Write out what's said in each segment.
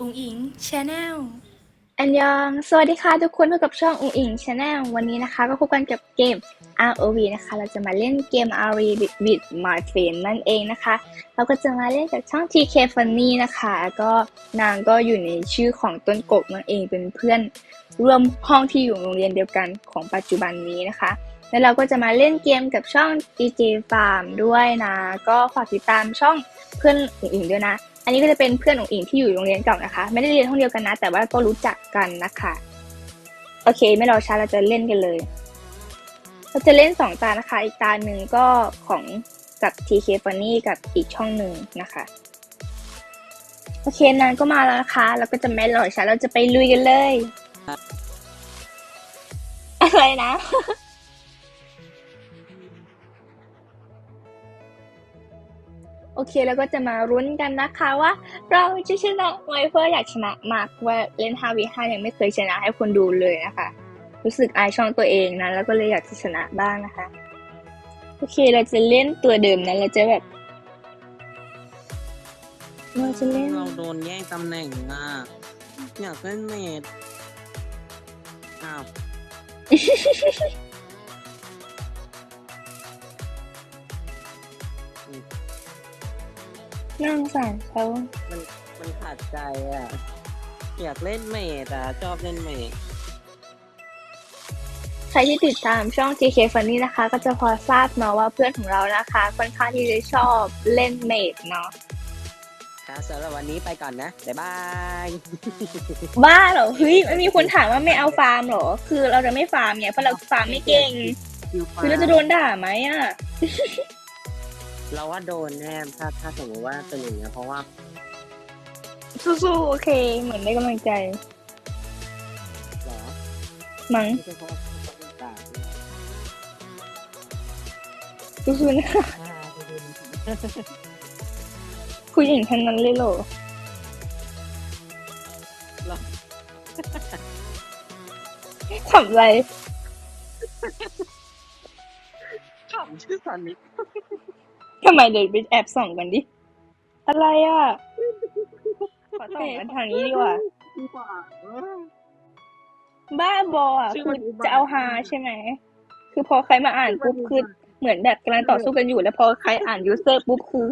อุ๋งอิงชาแนลอันยอง สวัสดีค่ะทุกคนพบกับช่องอุ๋งอิงชาแนลวันนี้นะคะ ก็พบกันกับเกม ROV นะคะ เราจะมาเล่นเกม ROV with my friend นั่นเองนะคะ เราก็จะมาเล่นกับช่อง TK Funny นะคะ ก็นางก็อยู่ในชื่อของต้นกบนั่นเองเป็นเพื่อนร่วมห้องที่อยู่โรงเรียนเดียวกันของปัจจุบันนี้นะคะ แล้วเราก็จะมาเล่นเกมกับช่อง DJ Farm ด้วยนะ ก็ฝากติดตามช่องเพื่อนอุ๋งอิงด้วยนะ อันนี้ก็จะเป็นเพื่อนของอิงที่อยู่โรงเรียนเก่านะคะ ไม่ได้เรียนห้องเดียวกันนะ แต่ว่าก็รู้จักกันนะคะโอเค ไม่รอช้าเราจะเล่นกันเลยเราจะเล่นสองตานะคะ อีกตาหนึ่งก็ของกับ TK Funny กับอีกช่องหนึ่งนะคะ โอเคนานก็มาแล้วนะคะ เราก็จะไม่รอช้าเราจะไปลุยกันเลย อะไรนะ โอเค แล้วก็จะมารุ้นกันนะคะว่า เราจะชนะไหมเพื่ออยากชนะมากว่าเล่น 5v5 ยังไม่เคยชนะให้คนดูเลยนะคะ รู้สึกอายช่องตัวเองนะ แล้วก็เลยอยากจะชนะบ้างนะคะ โอเคเราจะเล่นตัวเดิมนะเราจะแบบเราจะเล่นเราโดนแย่งตำแหน่งอะอยากเล่นเมดอ้าว น่าสงสารเขามันมันขาดใจอะ อยากเล่นเมดอะชอบเล่นเมดใครที่ติดตามช่อง TK Funny นะคะ ก็จะพอทราบเนาะว่าเพื่อนของเรานะคะ ค่อนข้างที่จะชอบเล่นเมดเนาะครับสำหรับวันนี้ไปก่อนนะ บ๊ายบาย บ้าเหรอเฮ้ยไม่มีคนถามว่าไม่เอาฟาร์มเหรอ คือเราจะไม่ฟาร์มไงเพราะเราฟาร์มไม่เก่ง คือเราจะโดนด่าไหมอะ เราว่าโดนแน่ถ้าถ้าสมมติว่าเป็นอย่างเงี้ยเพราะว่าสู้ๆโอเค เหมือนได้กำลังใจหรอมั้งไม่ใช่เพราะว่าเขาเป็นต่างสู้ๆนะอ่าไปดูมันผู้หญิงทั้งนั้นเลยเหรอหรอขำอะไรขำชื่อสันนิษ ทำไมเดินไปแอบส่องกันดิ อะไรอะ ขอส่องกันทางนี้ดีกว่า ดีกว่าเออ บ้าบออะชื่อคืมัอนอุบาท จะเอาฮาใช่ไหม คือพอใครมาอ่านปุ๊บคือเหมือนแบบกำลังต่อสู้กันอยู่ แล้วพอใครอ่านยูเซอร์ปุ๊บคือ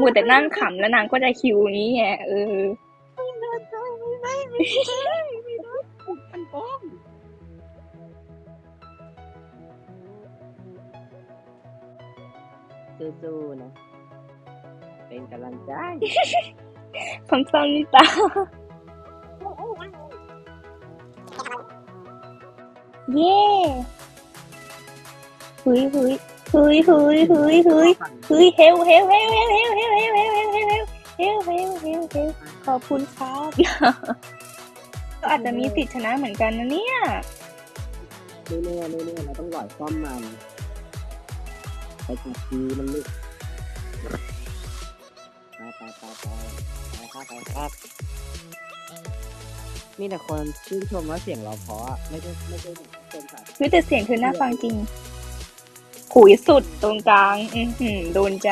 มัวแต่นั่งขำแล้วนางก็จะคิวนี้ไงเออ ไม่ได้ไม่ได้ไม่ได้ไม่ได้ สู้ๆนะ เป็นกำลังใจคำสั่งนิตาเย้หุยหุยหุยหุยหุยหุยหุยเฮลเฮลเฮลเฮลเฮลเฮลเฮลเฮลเฮลเฮลเฮลเฮลเฮลเฮลเฮลขอบคุณครับก็อาจจะมีสิทธิชนะเหมือนกันนะเนี่ยไม่แน่ไม่แน่เราต้องหลอยซ่อมมัน ไปจับทีมันลึกไปไปไปไปไปครับไปครับมีแต่คนชื่นชมว่าเสียงเราเพราะอะไม่ได้ไม่ได้แบบคนสัตว์คือแต่เสียงเธอน่าฟังจริง ขุยสุดตรงกลาง อือหือโดนใจ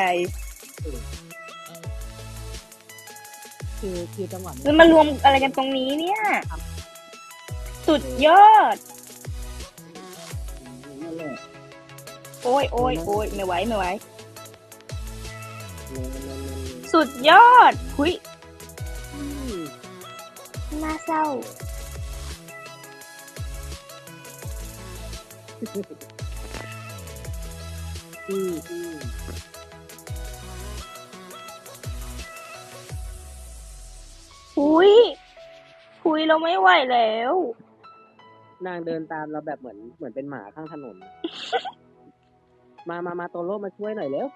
คือคือจังหวะแล้วมารวมอะไรกันตรงนี้เนี่ย สุดยอด โอ้ยโอ้ยโอ้ยไม่ไหวไม่ไหวนั่นนั่นนั่นนั่นสุดยอดหุยอืมน่าเศร้า อืมอืมหุยหุยเราไม่ไหวแล้ว นางเดินตามเราแบบเหมือนเหมือนเป็นหมาข้างถนน มามามาโตโร่มาช่วยหน่อยเร็ว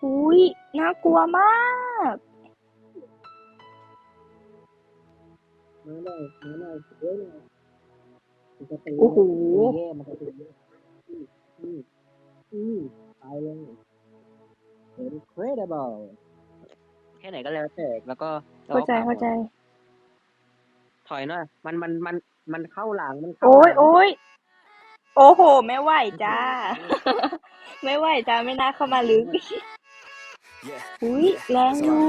หุยน่ากลัวมาก มาหน่อยมาหน่อยช่วยหน่อยมันจะตีโอ้โห มันจะตีแย่มันจะตีแย่อืมอืมอืมตายเลย incredible แค่ไหนก็แล้วแต่แล้วก็แล้วเข้าก็ใจเข้าใจ ถอยหน่อยมันมันมันมันเข้าหลังมันเข้าโอ้ยหลัง โอ้ย โอ้โห ไม่ไหวจ้า ไม่ไหวจ้าไม่น่าเข้ามาลึก อุ้ยแรงอยู่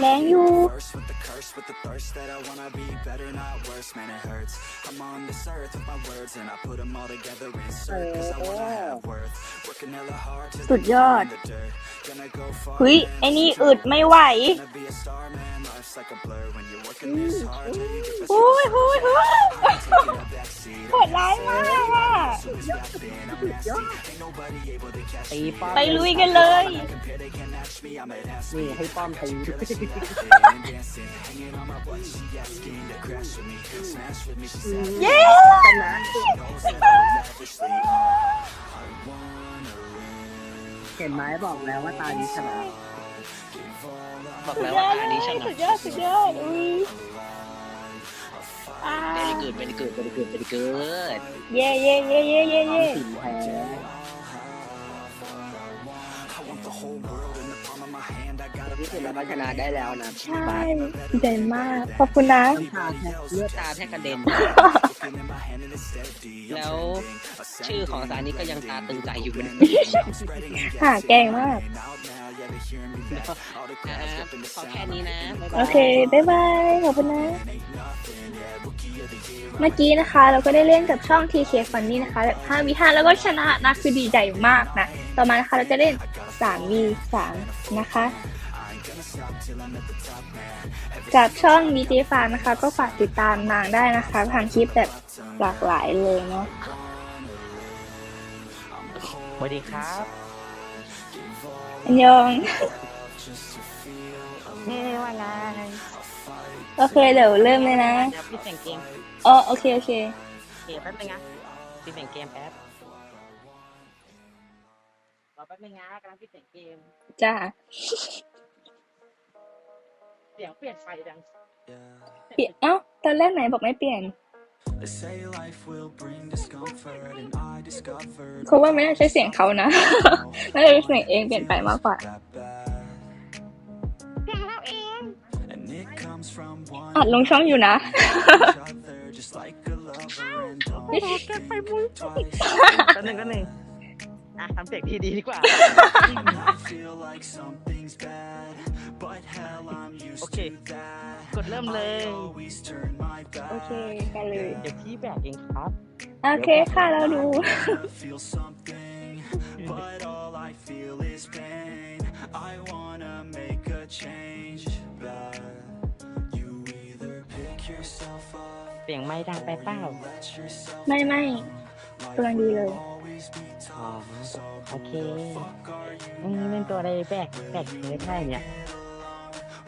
แรงอยู่ First with the curse, with the thirst that I wanna be better, not worse, man, it hurts. I'm on this earth with my words, and I put them all together, insert, cause I wanna have worth. Working hella hard to สุดยอด in the dirt. Gonna go far, เฮ้ย man, ไอ้นี่อึดไม่ไหว Gonna be a star, man, life's like a blur when you're working this hard till you get the โอ้ยโอ้ยโอ้ย taking a backseat. โหดร้ายมาก อะ Soon as I've been, I'm nasty. Ain't nobody able to catch ตี me. ป้อมไปลุยกันเลย Compare, they can't match me, I'm at ass นี่ให้ป้อมตี Girl, she laughing and dancing, hanging on my butt. She asking to crash with me, smash with me. She said, เย้ knows that I lavishly. I wanna live. เห็นไหมบอกแล้วว่าตานี้ชนะบอกสุแล้ดวยอว่าดอันเลนี้ยชนะสุดยอดสุดยอดอุ้ยอ่า เป็นเกิดเป็นเกิดเป็นเกิดเป็นเกิดเย่เย่เย่เย่เย่เย่สินแพ้ I want the whole world in the palm of my hand. I got ที่สุดแล้วก็ชนะได้แล้วนะใช่ดีใจมากขอบคุณนะน้ำตาแทบเลือดตาแทบกระเด็น looking in my hand and it's steady. I'm แล้ว trending. ชื่อของสารนี้ก็ยังตาตึงใจอยู่เหมือน I'm spreading and หาแกล้งมาก getting out now. Yeah, they hearing me back. All the นะ crowds jumping the ขอ sound. แค่นี้นะบ๊ายบายโอเค บ๊ายบาย ขอบคุณนะ เมื่อกี้นะคะเราก็ได้เล่นกับช่อง TK Funny นะคะแบบ5 v 5แล้วก็ชนะนะคือดีใจมากนะ ต่อมานะคะเราจะเล่น3 v 3นะคะกับช่อง DJ Farm นะคะ ก็ฝากติดตามนางได้นะคะทางคลิปแบบหลากหลายเลยเนาะสวัสดีครับอันยอง เฮ้ว่าไง โอเคเดี๋ยวเริ่มเลยนะเดี๋ยวพี่แต่งเกมอ๋อโอเคโอเคเกมแป๊บนึงนะพี่แต่งเกมแป๊บรอแป๊บนึงนะกำลังพี่แต่งเกมจ้าเสียงเปลี่ยนไฟดังเปลี่ยนเอ้าตอนแรกไหนบอกไม่เปลี่ยน They say life will bring discomfort, and I discovered เขาว่าไม่น่าใช่เสียงเขานะน่าจะเป็นเสียงเองเปลี่ยนไปมากกว่า อัดลงช่องอยู่นะ each other, just like a lover, and don't think twice. แป๊บนึงก็หนึ่งอะทำเสียงที่ดีดีกว่า I feel like something's bad, but hell, I'm used Okay. to that. กดเริ่มเลย I always turn my โอเค back. กันเลย เดี๋ยวพี่แบกเองครับ โอเคค่ะ เราดู I feel something, but all I feel is pain. I wanna make a change, เสียงไม่ดังไปเปล่า let yourself ไม่ไม่กำลังดีเลย always be อ๋อ tough. So โอเค fuck are you อืมเป็นตัวอะไรแบกแบกไม่ได้เนี่ย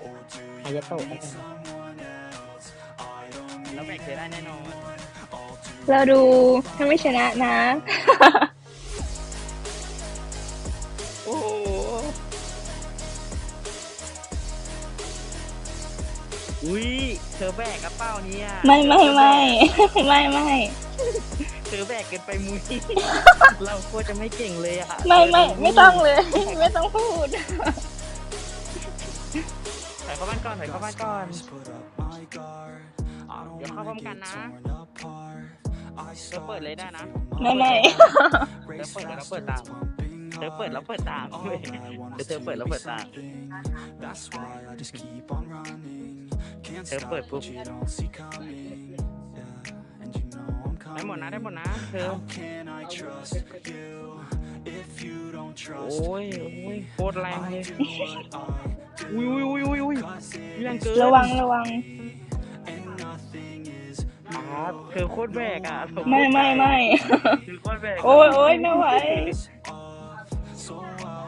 or do อายาโตะแล้วกัน someone else? I don't แล้วแบกได้แน่นอน เราดูถ้าไม่ชนะนะ อุ้ยเธอแบกกระเป๋าเนี่ยไม่ไม่ไม่ไม่ไม่เธอแบกเกินไปมุ้ยเราควรจะไม่เก่งเลยอะไม่ไม่ไม่ต้องเลย ไม่ต้องพูดถอยเข้าบ้านก่อนถอยเข้าบ้านก่อน always put up my guard. I don't เดี๋ยวเข้าพร้อ wanna มกัน get นะ torn apart. I เธอเปิดเลยได้นะ ไม่ไม่ race เปิดแล้ว faster, เปิดตาม it's pumping เธอเปิดแล้วเปิดตาม All เว้ย I want เดี๋ยว is เธอ to เปิดแล้ว be เปิดตาม something. That's why I just keep on running. Can't เธอ stop เปิดปุ๊บ what you don't see coming. Yeah, and you know I'm ได้หมดนะได้หมด coming. นะเธอ How can I trust you if you don't โอ้ trust ย me? โอ้ยโคตรแรงเลย I do what I อุ้ยอุ้ยอุ้ยอุ้ยอุ้ย Cause it แรง is เกินระวังระวัง and nothing is ครับเธอโคตรแบกอะไม่ไม่ไม่เธอโคตรแบกโอ้ยโอ้ยไม่ไหว off. So I'll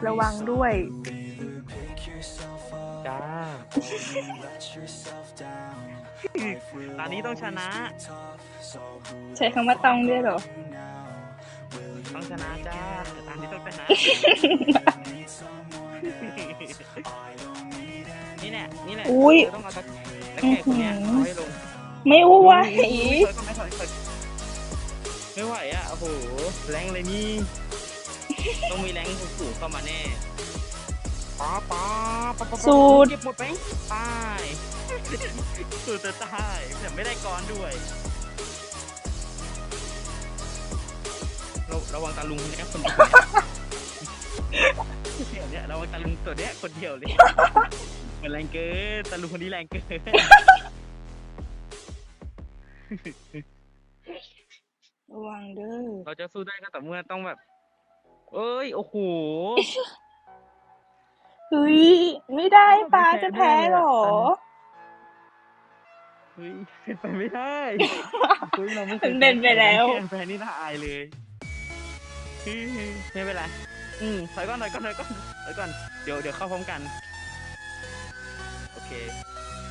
ระวังด้วย either pick yourself up จ้า or you let yourself down. Life will ตอนนี้ต้องชนะ always be tough, so who ใช้คำว่าต้องด้วยเหรอ you now? Will you ต้องชนะจ้าตอนนี้ต้องชนะ need someone else? I don't need นี่แหละ นี่แหละอุ๊ยเธอต้องเอาตะตะแกรงคนเนี้ยเอาให้ลง ไม่ไหวอุ๊ยถอยก่อนไหมถอยถอยไม่ไหวอะ โอ้โห แรงเลยนี่ ต้องมีแรงสูงๆเข้ามาแน่ป๊าป๊าป๊าป๊าป๊าสูตรเก็บหมดไหมตายสูตรจะตายแต่ไม่ได้ก้อนด้วยระระวังตาลุงคนนี้คนดีเดี๋ยวเนี่ยเราตะลุงตัวเนี้ยคนเดียวเลยมันแรงเกินตะลุงคนนี้แรงเกินระวังเด้อ เราจะสู้ได้ก็ต่อเมื่อต้องแบบ เอ้ย โอ้โหเฮ้ยไม่ได้ป้าจะแพ้เหรอเฮ้ยเป็นไปไม่ได้เฮ้ยเราไม่คยมันเป็นไปแล้วแพ้นี่น่าอายเลยเฮ้ยไม่เป็นไรอืมถอยก่อนถอยก่อนถอยก่อนถอยก่อนเดี๋ยวเดี๋ยวเข้าพร้อมกัน โอเค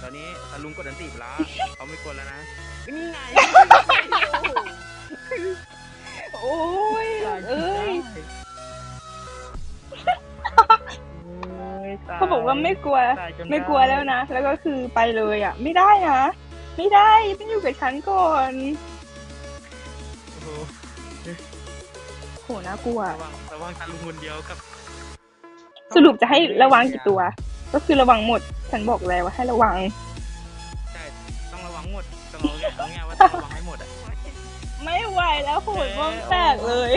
ตอนนี้ตาลุงกดอันตีไปแล้วเขาไม่กดแล้วนะนี่ไง ไม่กลัวตายจนไม่กลัวแล้วนะ แล้วก็คือไปเลยอะ ไม่ได้นะ ไม่ได้ต้องอยู่กับฉันก่อนโอ้โหโหน่ากลัวระวังระวังตาลุงคนเดียวกับ สรุปจะให้ระวังกี่ตัว ก็คือระวังหมด ฉันบอกแล้วว่าให้ระวัง ใช่ ต้องระวังหมดต้องเอาไงเอาไงว่าต้องระวังให้หมดอะ ไม่ไหวแล้วโหดม่วงแตกเลย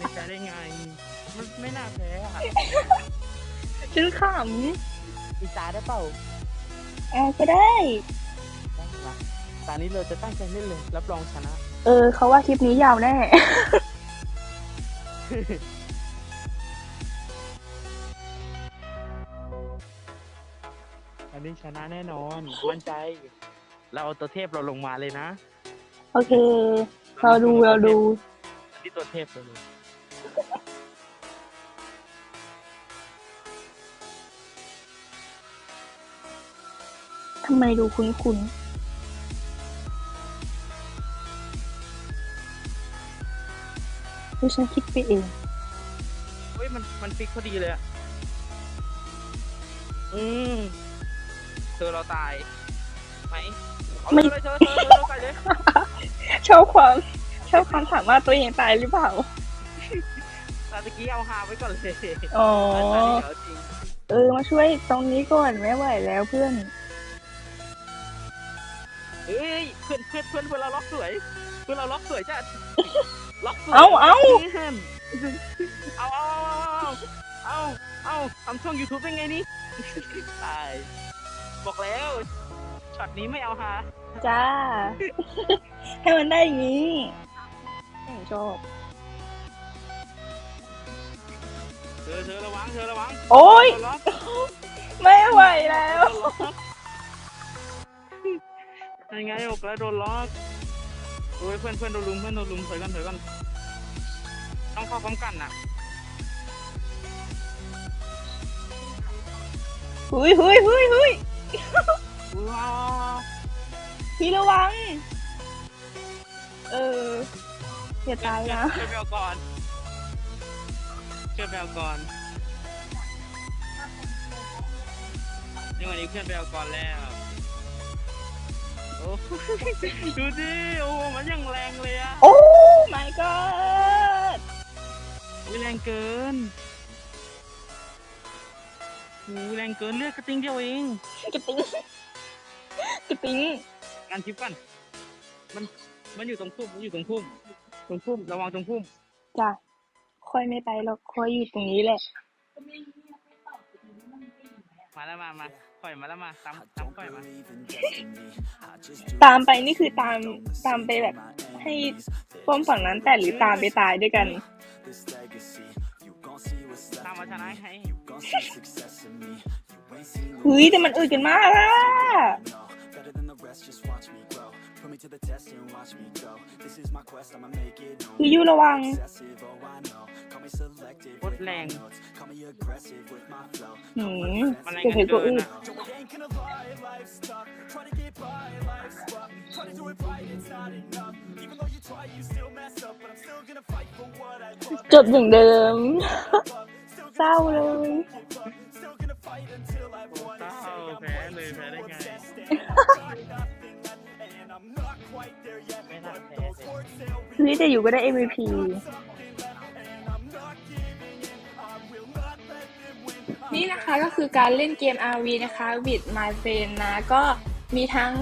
นนี้แพ้ได้ไง มันไม่น่าแพ้อะฉันขอีตาได้เปล่าำเอาก็ได้ ได้มาตอนนี้เราจะตั้งใจเล่นเลย รับรองชนะ เออเขาว่าคลิปนี้ยาวแน่ อันนี้ชนะแน่นอน มั่นใจ เราเอาตัวเทพเราลงมาเลยนะโอเค เราดูเราดูอันนี้ตัวเทพเราเลย ไมดูคุ้นๆดูฉันคิดไปเอง เฮ้ยมันมันฟิกพอดีเลยอะอืมเธอเราตายไหมเอาไม่เลยเธอเธอเธอเธอไปเลยชอบความชอบความถามว่าตัวเองตายหรือเปล่า ตาตะกี้เอาฮาไว้ก่อนเลยอ๋อตอนนี้เอาจริงเออมาช่วยตรงนี้ก่อนไม่ไหวแล้วเพื่อน เฮ้ยเพื่อนเพื่อนเพื่อนเพื่อนเราล็อกสวย เพื่อนเราล็อกสวยจัดล็อกสวยเอาเอาเอาเอาเอาเอาเอาทำช่อง YouTube ได้ไงนี่ ตาย บอกแล้วช็อตนี้ไม่เอาฮาจ้า ให้มันได้อย่างนี้ชอบ เธอเธอระวังเธอระวังโอ๊ย โดนล็อกไม่ไหวแล้ว ยังไงบอกแล้วโดนล็อกโอ้ยเพื่อนเพื่อนโดนลุมเพื่อนโดนลุมถอยกันถอยกันต้องเข้าพร้อมกันน่ะหุยหุยหุยหุยว้าวพี่ระวัง เอออย่าตายนะช่วยแมวก่อนช่วยแมวก่อนนี่วันนี้เพื่อนไปเอาก่อนแล้ว โอ้ดูดิโอ้มันยังแรงเลยอะโอ้ my god อุ๊ยแรงเกินโอ้แรงเกินเลือดกระติ้งเดียวเองกระติ้งกระติ้งการชิปกันมันมันอยู่ตรงพุ่มมันอยู่ตรงพุ่มตรงพุ่มระวังตรงพุ่มจ้ะค่อยไม่ไปหรอกค่อยอยู่ตรงนี้แหละ มาแล้วมามา ปล่อยมาแล้วมาตามตามปล่อยมา ตามไปนี่คือตามตามไปแบบให้ป้อมฝั่งนั้นแต่หรือตามไปตายด้วยกัน ตามมาชนะให้เฮ้ยแต่มันอึดกันมากอะ คือยูระวัง Obsessive, oh I know. Call me selective โคตร with แร my ง notes. Call me aggressive with my flow. หืมมันแรงเดี๋ยวกัเห็นนตัวเกินอึดอะ Yo, I ain't gonna lie, life's tough. Try to get by, life's rough. Try to do it right, it's not enough. Even though you try, you still mess up. But I'm still gonna fight for what I love. จบอย่างเดิม Still เศร้าเลย Still gonna fight until I won. เศร้าแพ้เลยแพ้ได้ไง And I'm not quite there yet. ไม่น่า But แพ้ those เลย words, they'll เฮ้ยแต่อยู่ก็ได้ MVP And I'm not giving in. I will not let them win. นี่นะคะก็คือการเล่นเกม RV นะคะ with my friend นะ ก็มีทั้ง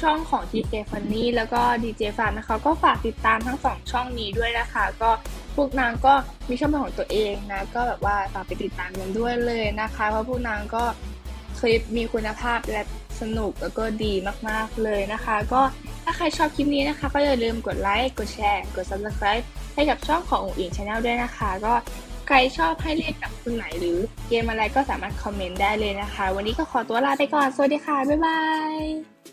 ช่องของ DJ Funny แล้วก็ DJ f a n นะคะ ก็ฝากติดตามทั้งสองช่องนี้ด้วยนะคะ ก็พวกนางก็มีช่องเป็นของตัวเองนะ ก็แบบว่าฝากไปติดตามกันด้วยเลยนะคะ เพราะพวกนางก็คลิปมีคุณภาพและ สนุกแล้วก็ดีมากๆเลยนะคะ ก็ถ้าใครชอบคลิปนี้นะคะ ก็อย่าลืมกดไลค์กดแชร์กด subscribe ให้กับช่องของอุ๋งอิงชาแนลด้วยนะคะ ก็ใครชอบให้เล่นกับคุณไหนหรือเกมอะไรก็สามารถคอมเมนต์ได้เลยนะคะ วันนี้ก็ขอตัวลาไปก่อน สวัสดีค่ะ บ๊ายบาย